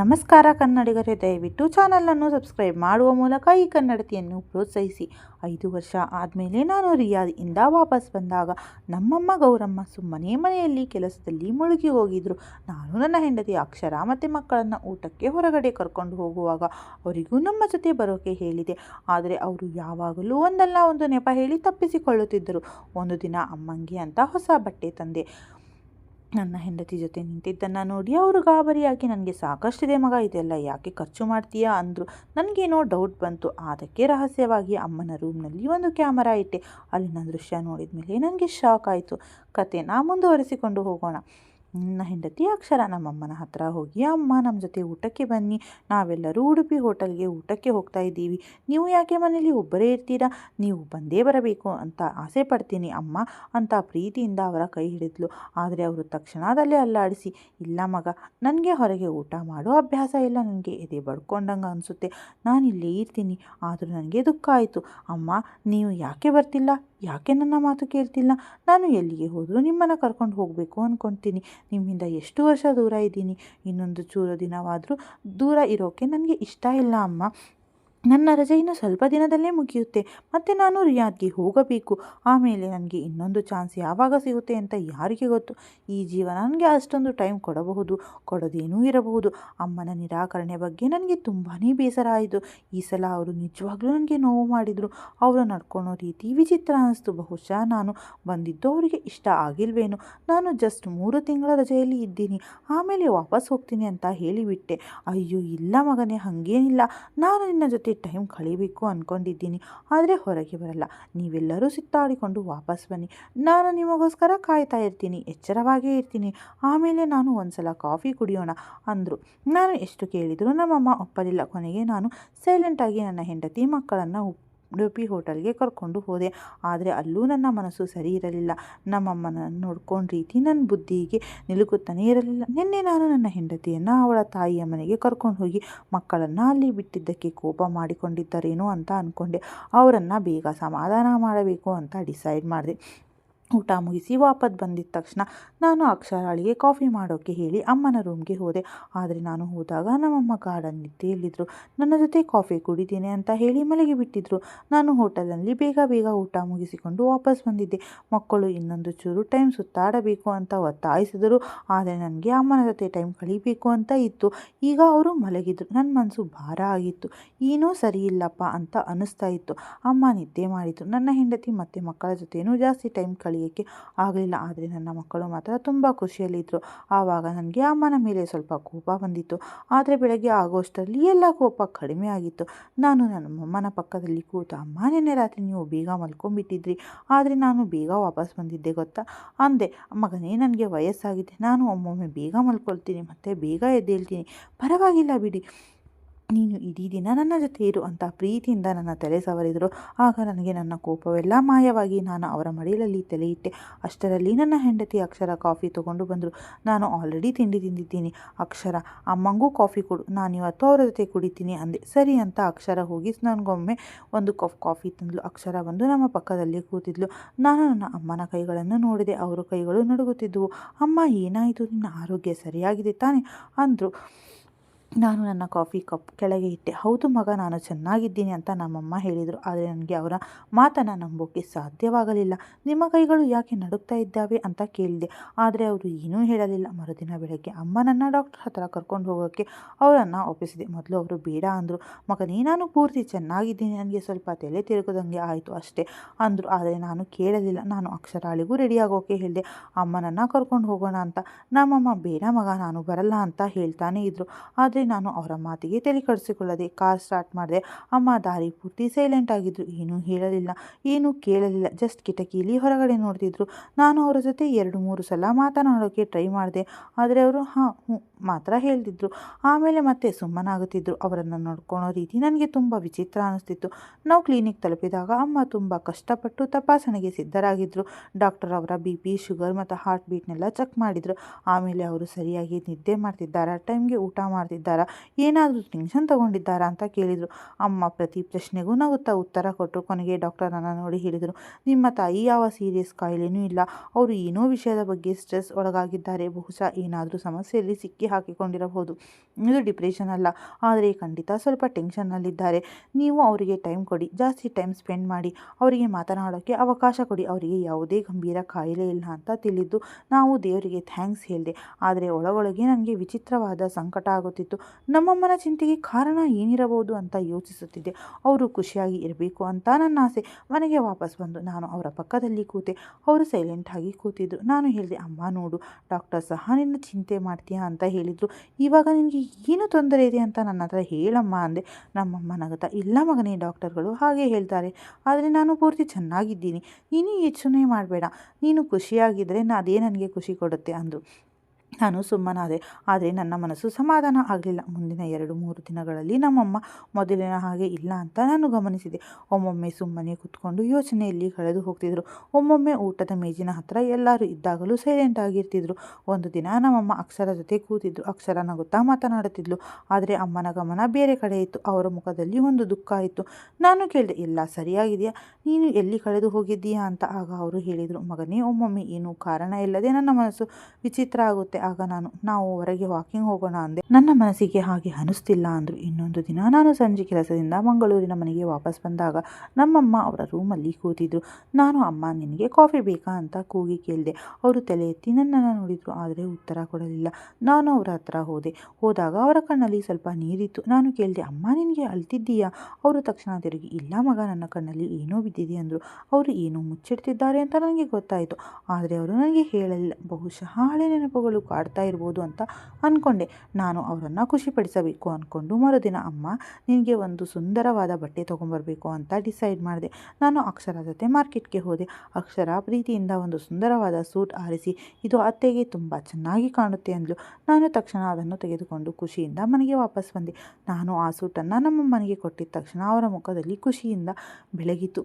ನಮಸ್ಕಾರ ಕನ್ನಡಿಗರೇ, ದಯವಿಟ್ಟು ಚಾನಲನ್ನು ಸಬ್ಸ್ಕ್ರೈಬ್ ಮಾಡುವ ಮೂಲಕ ಈ ಕನ್ನಡತಿಯನ್ನು ಪ್ರೋತ್ಸಾಹಿಸಿ. ಐದು ವರ್ಷ ಆದಮೇಲೆ ನಾನು ರಿಯಾದಿಂದ ವಾಪಸ್ ಬಂದಾಗ ನಮ್ಮಮ್ಮ ಗೌರಮ್ಮ ಸುಮ್ಮನೆ ಮನೆಯಲ್ಲಿ ಕೆಲಸದಲ್ಲಿ ಮುಳುಗಿ ಹೋಗಿದ್ರು. ನಾನು ನನ್ನ ಹೆಂಡತಿ ಅಕ್ಷರ ಮತ್ತು ಮಕ್ಕಳನ್ನು ಊಟಕ್ಕೆ ಹೊರಗಡೆ ಕರ್ಕೊಂಡು ಹೋಗುವಾಗ ಅವರಿಗೂ ನಮ್ಮ ಜೊತೆ ಬರೋಕೆ ಹೇಳಿದೆ. ಆದರೆ ಅವರು ಯಾವಾಗಲೂ ಒಂದಲ್ಲ ಒಂದು ನೆಪ ಹೇಳಿ ತಪ್ಪಿಸಿಕೊಳ್ಳುತ್ತಿದ್ದರು. ಒಂದು ದಿನ ಅಮ್ಮಂಗೆ ಅಂತ ಹೊಸ ಬಟ್ಟೆ ತಂದೆ. ನನ್ನ ಹೆಂಡತಿ ಜೊತೆ ನಿಂತಿದ್ದನ್ನು ನೋಡಿ ಅವರು ಗಾಬರಿಯಾಗಿ ನನಗೆ ಸಾಕಷ್ಟಿದೆ ಮಗ, ಇದೆಲ್ಲ ಯಾಕೆ ಖರ್ಚು ಮಾಡ್ತೀಯಾ ಅಂದರು. ನನಗೇನೋ ಡೌಟ್ ಬಂತು. ಅದಕ್ಕೆ ರಹಸ್ಯವಾಗಿ ಅಮ್ಮನ ರೂಮ್ನಲ್ಲಿ ಒಂದು ಕ್ಯಾಮರಾ ಇಟ್ಟೆ. ಅಲ್ಲಿನ ದೃಶ್ಯ ನೋಡಿದ ಮೇಲೆ ನನಗೆ ಶಾಕ್ ಆಯಿತು. ಕತೆ ನಾ ಮುಂದುವರಿಸಿಕೊಂಡು ಹೋಗೋಣ. ನನ್ನ ಹೆಂಡತಿ ಅಕ್ಷರ ನಮ್ಮಮ್ಮನ ಹತ್ರ ಹೋಗಿ, ಅಮ್ಮ ನಮ್ಮ ಜೊತೆ ಊಟಕ್ಕೆ ಬನ್ನಿ. ನಾವೆಲ್ಲರೂ ಉಡುಪಿ ಹೋಟೆಲ್ಗೆ ಊಟಕ್ಕೆ ಹೋಗ್ತಾ ಇದ್ದೀವಿ. ನೀವು ಯಾಕೆ ಮನೇಲಿ ಒಬ್ಬರೇ ಇರ್ತೀರಾ? ನೀವು ಬಂದೇ ಬರಬೇಕು ಅಂತ ಆಸೆ ಪಡ್ತೀನಿ ಅಮ್ಮ ಅಂತ ಪ್ರೀತಿಯಿಂದ ಅವರ ಕೈ ಹಿಡಿದ್ಲು. ಆದರೆ ಅವರು ತಕ್ಷಣದಲ್ಲೇ ಅಲ್ಲಾಡಿಸಿ, ಇಲ್ಲ ಮಗ, ನನಗೆ ಹೊರಗೆ ಊಟ ಮಾಡೋ ಅಭ್ಯಾಸ ಇಲ್ಲ. ನನಗೆ ಎದೆ ಬಡ್ಕೊಂಡಂಗೆ ಅನಿಸುತ್ತೆ. ನಾನು ಇಲ್ಲೇ ಇರ್ತೀನಿ. ಆದರೂ ನನಗೆ ದುಃಖ ಆಯಿತು. ಅಮ್ಮ, ನೀವು ಯಾಕೆ ಬರ್ತಿಲ್ಲ? ಯಾಕೆ ನನ್ನ ಮಾತು ಕೇಳ್ತಿಲ್ಲ? ನಾನು ಎಲ್ಲಿಗೆ ಹೋದರೂ ನಿಮ್ಮನ್ನು ಕರ್ಕೊಂಡು ಹೋಗಬೇಕು ಅಂದ್ಕೊತೀನಿ ನಿಮ್ಮಿಂದ ಎಷ್ಟು ವರ್ಷ ದೂರ ಇದ್ದೀನಿ? ಇನ್ನೊಂದು ಚೂರು ದಿನವಾದರೂ ದೂರ ಇರೋಕ್ಕೆ ನನಗೆ ಇಷ್ಟ ಇಲ್ಲ ಅಮ್ಮ. ನನ್ನ ರಜೆ ಇನ್ನು ಸ್ವಲ್ಪ ದಿನದಲ್ಲೇ ಮುಗಿಯುತ್ತೆ. ಮತ್ತು ನಾನು ರಿಯಾದ್ಗೆ ಹೋಗಬೇಕು. ಆಮೇಲೆ ನನಗೆ ಇನ್ನೊಂದು ಚಾನ್ಸ್ ಯಾವಾಗ ಸಿಗುತ್ತೆ ಅಂತ ಯಾರಿಗೆ ಗೊತ್ತು? ಈ ಜೀವನ ನನಗೆ ಅಷ್ಟೊಂದು ಟೈಮ್ ಕೊಡಬಹುದು. ಕೊಡೋದೇನೂ ಇರಬಹುದು. ಅಮ್ಮನ ನಿರಾಕರಣೆ ಬಗ್ಗೆ ನನಗೆ ತುಂಬಾ ಬೇಸರ ಆಯಿತು. ಈ ಸಲ ಅವರು ನಿಜವಾಗ್ಲೂ ನನಗೆ ನೋವು ಮಾಡಿದರು. ಅವರು ನಡ್ಕೊಳ್ಳೋ ರೀತಿ ವಿಚಿತ್ರ ಅನ್ನಿಸ್ತು ಬಹುಶಃ ನಾನು ಬಂದಿದ್ದು ಅವರಿಗೆ ಇಷ್ಟ ಆಗಿಲ್ವೇನೋ. ನಾನು ಜಸ್ಟ್ ಮೂರು ತಿಂಗಳ ರಜೆಯಲ್ಲಿ ಇದ್ದೀನಿ. ಆಮೇಲೆ ವಾಪಸ್ ಹೋಗ್ತೀನಿ ಅಂತ ಹೇಳಿಬಿಟ್ಟೆ. ಅಯ್ಯೋ ಇಲ್ಲ ಮಗನೇ, ಹಾಗೇನಿಲ್ಲ. ನಾನು ನಿನ್ನ ಜೊತೆ ಟೈಮ್ ಕಳಿಬೇಕು ಅಂದ್ಕೊಂಡಿದ್ದೀನಿ ಆದರೆ ಹೊರಗೆ ಬರಲ್ಲ. ನೀವೆಲ್ಲರೂ ಸುತ್ತಾಡಿಕೊಂಡು ವಾಪಸ್ ಬನ್ನಿ. ನಾನು ನಿಮಗೋಸ್ಕರ ಕಾಯ್ತಾ ಇರ್ತೀನಿ, ಎಚ್ಚರವಾಗೇ ಇರ್ತೀನಿ. ಆಮೇಲೆ ನಾನು ಒಂದ್ಸಲ ಕಾಫಿ ಕುಡಿಯೋಣ ಅಂದರು. ನಾನು ಎಷ್ಟು ಕೇಳಿದರೂ ನಮ್ಮಮ್ಮ ಒಪ್ಪಲಿಲ್ಲ. ಕೊನೆಗೆ ನಾನು ಸೈಲೆಂಟಾಗಿ ನನ್ನ ಹೆಂಡತಿ ಮಕ್ಕಳನ್ನು ಉಡುಪಿ ಹೋಟೆಲ್ಗೆ ಕರ್ಕೊಂಡು ಹೋದೆ. ಆದರೆ ಅಲ್ಲೂ ನನ್ನ ಮನಸ್ಸು ಸರಿ ಇರಲಿಲ್ಲ. ನಮ್ಮಮ್ಮನ ನೋಡ್ಕೊಂಡ ರೀತಿ ನನ್ನ ಬುದ್ಧಿಗೆ ನಿಲುಕುತ್ತಾನೆ ಇರಲಿಲ್ಲ. ನಿನ್ನೆ ನಾನು ನನ್ನ ಹೆಂಡತಿಯನ್ನು ಅವಳ ತಾಯಿಯ ಮನೆಗೆ ಕರ್ಕೊಂಡು ಹೋಗಿ ಮಕ್ಕಳನ್ನು ಅಲ್ಲಿ ಬಿಟ್ಟಿದ್ದಕ್ಕೆ ಕೋಪ ಮಾಡಿಕೊಂಡಿದ್ದರೇನೋ ಅಂತ ಅಂದ್ಕೊಂಡೆ ಅವರನ್ನು ಬೇಗ ಸಮಾಧಾನ ಮಾಡಬೇಕು ಅಂತ ಡಿಸೈಡ್ ಮಾಡಿದೆ. ಊಟ ಮುಗಿಸಿ ವಾಪಸ್ ಬಂದಿದ್ದ ತಕ್ಷಣ ನಾನು ಅಕ್ಷರಾಳಿಗೆ ಕಾಫಿ ಮಾಡೋಕ್ಕೆ ಹೇಳಿ ಅಮ್ಮನ ರೂಮ್ಗೆ ಹೋದೆ. ಆದರೆ ನಾನು ಹೋದಾಗ ನಮ್ಮಮ್ಮ ಗಾರ್ಡನ್ ನಿದ್ದೆಯಲ್ಲಿದ್ದರು ನನ್ನ ಜೊತೆ ಕಾಫಿ ಕುಡಿತೀನಿ ಅಂತ ಹೇಳಿ ಮಲಗಿ ಬಿಟ್ಟಿದ್ರು. ನಾನು ಹೋಟೆಲಲ್ಲಿ ಬೇಗ ಬೇಗ ಊಟ ಮುಗಿಸಿಕೊಂಡು ವಾಪಸ್ ಬಂದಿದ್ದೆ. ಮಕ್ಕಳು ಇನ್ನೊಂದು ಚೂರು ಟೈಮ್ ಸುತ್ತಾಡಬೇಕು ಅಂತ ಒತ್ತಾಯಿಸಿದರು. ಆದರೆ ನನಗೆ ಅಮ್ಮನ ಜೊತೆ ಟೈಮ್ ಕಳೀಬೇಕು ಅಂತ ಇತ್ತು. ಈಗ ಅವರು ಮಲಗಿದ್ರು. ನನ್ನ ಮನಸ್ಸು ಭಾರ ಆಗಿತ್ತು. ಏನೂ ಸರಿ ಇಲ್ಲಪ್ಪ ಅಂತ ಅನ್ನಿಸ್ತಾ ಇತ್ತು. ಅಮ್ಮ ನಿದ್ದೆ ಮಾಡಿತು ನನ್ನ ಹೆಂಡತಿ ಮತ್ತು ಮಕ್ಕಳ ಜೊತೆಯೂ ಜಾಸ್ತಿ ಟೈಮ್ ಕಳಿ ಕಳಿಯೋಕ್ಕೆ ಆಗಲಿಲ್ಲ. ಆದರೆ ನನ್ನ ಮಕ್ಕಳು ಮಾತ್ರ ತುಂಬ ಖುಷಿಯಲ್ಲಿದ್ದರು ಆವಾಗ ನನಗೆ ಅಮ್ಮನ ಮೇಲೆ ಸ್ವಲ್ಪ ಕೋಪ ಬಂದಿತ್ತು. ಆದರೆ ಬೆಳಗ್ಗೆ ಆಗೋಷ್ಟರಲ್ಲಿ ಎಲ್ಲ ಕೋಪ ಕಡಿಮೆ ಆಗಿತ್ತು. ನಾನು ನನ್ನ ಅಮ್ಮನ ಪಕ್ಕದಲ್ಲಿ ಕೂತು, ಅಮ್ಮ, ನಿನ್ನೆ ರಾತ್ರಿ ನೀವು ಬೇಗ ಮಲ್ಕೊಂಡ್ಬಿಟ್ಟಿದ್ರಿ. ಆದರೆ ನಾನು ಬೇಗ ವಾಪಸ್ ಬಂದಿದ್ದೆ ಗೊತ್ತಾ? ಅಂದೆ. ಮಗನೇ, ನನಗೆ ವಯಸ್ಸಾಗಿದೆ. ನಾನು ಒಮ್ಮೊಮ್ಮೆ ಬೇಗ ಮಲ್ಕೊಳ್ತೀನಿ. ಮತ್ತು ಬೇಗ ಎದ್ದೇಳ್ತೀನಿ. ಪರವಾಗಿಲ್ಲ ಬಿಡಿ. ನೀನು ಇಡೀ ದಿನ ನನ್ನ ಜೊತೆ ಇರು ಅಂತ ಪ್ರೀತಿಯಿಂದ ನನ್ನ ತಲೆ ಸವರಿದರು. ಆಗ ನನಗೆ ನನ್ನ ಕೋಪವೆಲ್ಲ ಮಾಯವಾಗಿ ನಾನು ಅವರ ಮಡಿಲಲ್ಲಿ ತಲೆಯಿಟ್ಟೆ. ಅಷ್ಟರಲ್ಲಿ ನನ್ನ ಹೆಂಡತಿ ಅಕ್ಷರ ಕಾಫಿ ತೊಗೊಂಡು ಬಂದರು. ನಾನು ಆಲ್ರೆಡಿ ತಿಂಡಿ ತಿಂದಿದ್ದೀನಿ. ಅಕ್ಷರ, ಅಮ್ಮಂಗೂ ಕಾಫಿ ಕೊಡು. ನಾನು ಇವತ್ತು ಅವರ ಜೊತೆ ಕುಡಿತೀನಿ ಅಂದೆ. ಸರಿ ಅಂತ ಅಕ್ಷರ ಹೋಗಿ ನನಗೊಮ್ಮೆ ಒಂದು ಕಪ್ ಕಾಫಿ ತಂದಳು ಅಕ್ಷರ ಬಂದು ನಮ್ಮ ಪಕ್ಕದಲ್ಲಿ ಕೂತಿದ್ಲು. ನಾನು ನನ್ನ ಅಮ್ಮನ ಕೈಗಳನ್ನು ನೋಡಿದೆ. ಅವರ ಕೈಗಳು ನಡುಗುತ್ತಿದ್ದವು. ಅಮ್ಮ, ಏನಾಯಿತು? ನಿನ್ನ ಆರೋಗ್ಯ ಸರಿಯಾಗಿದೆ ತಾನೆ? ಅಂದರು. ನಾನು ನನ್ನ ಕಾಫಿ ಕಪ್ ಕೆಳಗೆ ಇಟ್ಟೆ. ಹೌದು ಮಗ, ನಾನು ಚೆನ್ನಾಗಿದ್ದೀನಿ ಅಂತ ನಮ್ಮಮ್ಮ ಹೇಳಿದರು. ಆದರೆ ನನಗೆ ಅವರ ಮಾತನ್ನು ನಂಬೋಕೆ ಸಾಧ್ಯವಾಗಲಿಲ್ಲ. ನಿಮ್ಮ ಕೈಗಳು ಯಾಕೆ ನಡುಗ್ತಾ ಇದ್ದಾವೆ? ಅಂತ ಕೇಳಿದೆ. ಆದರೆ ಅವರು ಏನೂ ಹೇಳಲಿಲ್ಲ. ಮರುದಿನ ಬೆಳಗ್ಗೆ ಅಮ್ಮ ನನ್ನ ಡಾಕ್ಟರ್ ಹತ್ರ ಕರ್ಕೊಂಡು ಹೋಗೋಕ್ಕೆ ಅವರನ್ನು ಒಪ್ಪಿಸಿದೆ. ಮೊದಲು ಅವರು, ಬೇಡ ಅಂದರು. ಮಗನೇ, ನಾನು ಪೂರ್ತಿ ಚೆನ್ನಾಗಿದ್ದೀನಿ. ನನಗೆ ಸ್ವಲ್ಪ ತಲೆ ತಿರುಗದಂಗೆ ಆಯಿತು ಅಷ್ಟೇ ಅಂದರು. ಆದರೆ ನಾನು ಕೇಳಲಿಲ್ಲ. ನಾನು ಅಕ್ಷರಾಳಿಗೂ ರೆಡಿಯಾಗೋಕೆ ಹೇಳಿದೆ. ಅಮ್ಮನನ್ನು ಕರ್ಕೊಂಡು ಹೋಗೋಣ ಅಂತ. ನಮ್ಮಮ್ಮ, ಬೇಡ ಮಗ, ನಾನು ಬರಲ್ಲ ಅಂತ ಹೇಳ್ತಾನೆ ಇದ್ದರು ಆದರೆ ನಾನು ಅವರ ಮಾತಿಗೆ ತಲೆ ಕಡಿಸಿಕೊಳ್ಳದೆ ಕಾರ್ ಸ್ಟಾರ್ಟ್ ಮಾಡಿದೆ. ಅಮ್ಮ, ದಾರಿ ಪೂರ್ತಿ ಸೈಲೆಂಟ್ ಆಗಿದ್ದರು ಏನೂ ಹೇಳಲಿಲ್ಲ. ಏನೂ ಕೇಳಲಿಲ್ಲ. ಜಸ್ಟ್ ಕಿಟಕಿಯಲ್ಲಿ ಹೊರಗಡೆ ನೋಡ್ತಿದ್ರು. ನಾನು ಅವರ ಜೊತೆ ಎರಡು, ಮೂರು ಸಲ ಮಾತನಾಡೋಕ್ಕೆ ಟ್ರೈ ಮಾಡಿದೆ. ಆದರೆ ಅವರು, ಹಾಂ, ಹ್ಞೂ, ಮಾತ್ರ ಹೇಳ್ತಿದ್ರು. ಆಮೇಲೆ ಮತ್ತೆ ಸುಮ್ಮನಾಗುತ್ತಿದ್ದರು ಅವರನ್ನು ನೋಡ್ಕೊಳ್ಳೋ ರೀತಿ ನನಗೆ ತುಂಬ ವಿಚಿತ್ರ ಅನ್ನಿಸ್ತಿತ್ತು ನಾವು ಕ್ಲಿನಿಕ್ ತಲುಪಿದಾಗ ಅಮ್ಮ ತುಂಬ ಕಷ್ಟಪಟ್ಟು ತಪಾಸಣೆಗೆ ಸಿದ್ಧರಾಗಿದ್ದರು ಡಾಕ್ಟರ್ ಅವರ ಬಿ ಪಿ ಶುಗರ್ ಮತ್ತು ಹಾರ್ಟ್ ಬೀಟ್ನೆಲ್ಲ ಚೆಕ್ ಮಾಡಿದರು. ಆಮೇಲೆ ಅವರು ಸರಿಯಾಗಿ ನಿದ್ದೆ ಮಾಡ್ತಿದ್ದಾರಾ? ಟೈಮ್ಗೆ ಊಟ ಮಾಡ್ತಿದ್ದಾರೆ? ಇದ್ದಾರಾ ಏನಾದರೂ ಟೆನ್ಷನ್ ತಗೊಂಡಿದ್ದಾರಾ ಅಂತ ಕೇಳಿದರು. ಅಮ್ಮ ಪ್ರತಿ ಪ್ರಶ್ನೆಗೂ ನಗುತ್ತಾ ಉತ್ತರ ಕೊಟ್ಟರು ಕೊನೆಗೆ ಡಾಕ್ಟರನ್ನು ನೋಡಿ ಹೇಳಿದರು, ನಿಮ್ಮ ತಾಯಿ ಯಾವ ಸೀರಿಯಸ್ ಕಾಯಿಲೆನೂ ಇಲ್ಲ. ಅವರು ಏನೋ ವಿಷಯದ ಬಗ್ಗೆ ಸ್ಟ್ರೆಸ್ ಒಳಗಾಗಿದ್ದಾರೆ. ಬಹುಶಃ ಏನಾದರೂ ಸಮಸ್ಯೆಯಲ್ಲಿ ಸಿಕ್ಕಿ ಹಾಕಿಕೊಂಡಿರಬಹುದು. ಇದು ಡಿಪ್ರೆಷನ್ ಅಲ್ಲ. ಆದರೆ ಖಂಡಿತ ಸ್ವಲ್ಪ ಟೆನ್ಷನ್ನಲ್ಲಿದ್ದಾರೆ ನೀವು ಅವರಿಗೆ ಟೈಮ್ ಕೊಡಿ. ಜಾಸ್ತಿ ಟೈಮ್ ಸ್ಪೆಂಡ್ ಮಾಡಿ. ಅವರಿಗೆ ಮಾತನಾಡೋಕ್ಕೆ ಅವಕಾಶ ಕೊಡಿ. ಅವರಿಗೆ ಯಾವುದೇ ಗಂಭೀರ ಕಾಯಿಲೆ ಇಲ್ಲ ಅಂತ ತಿಳಿದು ನಾವು ದೇವರಿಗೆ ಥ್ಯಾಂಕ್ಸ್ ಹೇಳಿದೆ. ಆದರೆ ಒಳಗೊಳಗೆ ನನಗೆ ವಿಚಿತ್ರವಾದ ಸಂಕಟ ಆಗುತ್ತಿತ್ತು. ನಮ್ಮಮ್ಮನ ಚಿಂತೆಗೆ ಕಾರಣ ಏನಿರಬಹುದು ಅಂತ ಯೋಚಿಸುತ್ತಿದ್ದೆ. ಅವರು ಖುಷಿಯಾಗಿ ಇರಬೇಕು ಅಂತ ನನ್ನ ಆಸೆ. ಮನೆಗೆ ವಾಪಸ್ ಬಂದು ನಾನು ಅವರ ಪಕ್ಕದಲ್ಲಿ ಕೂತೆ. ಅವರು ಸೈಲೆಂಟ್ ಆಗಿ ಕೂತಿದ್ರು. ನಾನು ಹೇಳಿದೆ, ಅಮ್ಮ ನೋಡು ಡಾಕ್ಟರ್ ಸಹ ನಿನ್ನ ಚಿಂತೆ ಮಾಡ್ತೀಯಾ ಅಂತ ಹೇಳಿದರು. ಇವಾಗ ನಿನಗೆ ಏನು ತೊಂದರೆ ಇದೆ ಅಂತ ನನ್ನ ಹತ್ರ ಹೇಳಮ್ಮ ಅಂದೆ. ನಮ್ಮಮ್ಮ ನಗುತ್ತಾ, ಇಲ್ಲ ಮಗನೇ ಡಾಕ್ಟರ್ಗಳು ಹಾಗೆ ಹೇಳ್ತಾರೆ. ಆದರೆ ನಾನು ಪೂರ್ತಿ ಚೆನ್ನಾಗಿದ್ದೀನಿ. ನೀನು ಯೋಚನೆ ಮಾಡಬೇಡ. ನೀನು ಖುಷಿಯಾಗಿದ್ದರೆ ಅದೇ ನನಗೆ ಖುಷಿ ಕೊಡುತ್ತೆ? ಅಂದರು. ನಾನು ಸುಮ್ಮನಾದೆ. ಆದರೆ ನನ್ನ ಮನಸ್ಸು ಸಮಾಧಾನ ಆಗಲಿಲ್ಲ ಮುಂದಿನ ಎರಡು ಮೂರು ದಿನಗಳಲ್ಲಿ ನಮ್ಮಮ್ಮ ಮೊದಲಿನ ಹಾಗೆ ಇಲ್ಲ ಅಂತ ನಾನು ಗಮನಿಸಿದೆ. ಒಮ್ಮೊಮ್ಮೆ ಸುಮ್ಮನೆ ಕೂತ್ಕೊಂಡು ಯೋಚನೆಯಲ್ಲಿ ಕಳೆದು ಹೋಗ್ತಿದ್ರು. ಒಮ್ಮೊಮ್ಮೆ ಊಟದ ಮೇಜಿನ ಹತ್ರ ಎಲ್ಲರೂ ಇದ್ದಾಗಲೂ ಸೈಲೆಂಟ್ ಆಗಿರ್ತಿದ್ರು. ಒಂದು ದಿನ ನಮ್ಮಮ್ಮ ಅಕ್ಷರ ಜೊತೆ ಕೂತಿದ್ರು. ಅಕ್ಷರ ನಗುತ್ತಾ ಮಾತನಾಡುತ್ತಿದ್ಲು. ಆದರೆ ಅಮ್ಮನ ಗಮನ ಬೇರೆ ಕಡೆ ಇತ್ತು. ಅವರ ಮುಖದಲ್ಲಿ ಒಂದು ದುಃಖ ಇತ್ತು. ನಾನು ಕೇಳಿದೆ, ಎಲ್ಲ ಸರಿಯಾಗಿದೆಯಾ? ನೀನು ಎಲ್ಲಿ ಕಳೆದು ಹೋಗಿದ್ದೀಯಾ? ಅಂತ ಆಗ ಅವರು ಹೇಳಿದರು. ಮಗನೇ, ಒಮ್ಮೊಮ್ಮೆ ಏನು ಕಾರಣ ಇಲ್ಲದೆ ನನ್ನ ಮನಸ್ಸು ವಿಚಿತ್ರ ಆಗುತ್ತೆ. ಆಗ ನಾನು, ನಾವು ಹೊರಗೆ ವಾಕಿಂಗ್ ಹೋಗೋಣ ಅಂದೆ. ನನ್ನ ಮನಸ್ಸಿಗೆ ಹಾಗೆ ಅನಿಸ್ತಿಲ್ಲ ಅಂದರು. ಇನ್ನೊಂದು ದಿನ ನಾನು ಸಂಜೆ ಕೆಲಸದಿಂದ ಮಂಗಳೂರಿನ ಮನೆಗೆ ವಾಪಸ್ ಬಂದಾಗ ನಮ್ಮಮ್ಮ ಅವರ ರೂಮಲ್ಲಿ ಕೂತಿದ್ರು. ನಾನು, ಅಮ್ಮ, ನಿನಗೆ ಕಾಫಿ ಬೇಕಾ ಅಂತ ಕೂಗಿ ಕೇಳಿದೆ. ಅವರು ತಲೆ ಎತ್ತಿ ನನ್ನನ್ನು ನೋಡಿದರು, ಆದರೆ ಉತ್ತರ ಕೊಡಲಿಲ್ಲ. ನಾನು ಅವರ ಹತ್ರ ಹೋದೆ. ಹೋದಾಗ ಅವರ ಕಣ್ಣಲ್ಲಿ ಸ್ವಲ್ಪ ನೀರಿತ್ತು. ನಾನು ಕೇಳಿದೆ, ಅಮ್ಮ, ನಿನಗೆ ಅಳ್ತಿದ್ದೀಯಾ? ಅವರು ತಕ್ಷಣ ತಿರುಗಿ, ಇಲ್ಲ ಮಗ, ನನ್ನ ಕಣ್ಣಲ್ಲಿ ಏನೋ ಬಿದ್ದಿದೆ ಅಂದರು. ಅವರು ಏನೋ ಮುಚ್ಚಿಡ್ತಿದ್ದಾರೆ ಅಂತ ನನಗೆ ಗೊತ್ತಾಯಿತು. ಆದರೆ ಅವರು ನನಗೆ ಹೇಳಲಿಲ್ಲ. ಬಹುಶಃ ಹಳೆ ನೆನಪುಗಳು ಕಾಡ್ತಾ ಇರ್ಬೋದು ಅಂತ ಅಂದ್ಕೊಂಡೆ ನಾನು ಅವರನ್ನು ಖುಷಿಪಡಿಸಬೇಕು ಅಂದ್ಕೊಂಡು ಮರುದಿನ ಅಮ್ಮ, ನಿನಗೆ ಒಂದು ಸುಂದರವಾದ ಬಟ್ಟೆ ತೊಗೊಂಬರಬೇಕು ಅಂತ ಡಿಸೈಡ್ ಮಾಡಿದೆ. ನಾನು ಅಕ್ಷರ ಜೊತೆ ಮಾರ್ಕೆಟ್ಗೆ ಹೋದೆ. ಅಕ್ಷರ ಪ್ರೀತಿಯಿಂದ ಒಂದು ಸುಂದರವಾದ ಸೂಟ್ ಆರಿಸಿ, ಇದು ಅತ್ತೆಗೆ ತುಂಬ ಚೆನ್ನಾಗಿ ಕಾಣುತ್ತೆ ಅಂದಳು ನಾನು ತಕ್ಷಣ ಅದನ್ನು ತೆಗೆದುಕೊಂಡು ಖುಷಿಯಿಂದ ಮನೆಗೆ ವಾಪಸ್ ಬಂದೆ. ನಾನು ಆ ಸೂಟನ್ನು ನಮ್ಮ ಮನೆಗೆ ಕೊಟ್ಟಿದ್ದ ತಕ್ಷಣ ಅವರ ಮುಖದಲ್ಲಿ ಖುಷಿಯಿಂದ ಬೆಳಗಿತು.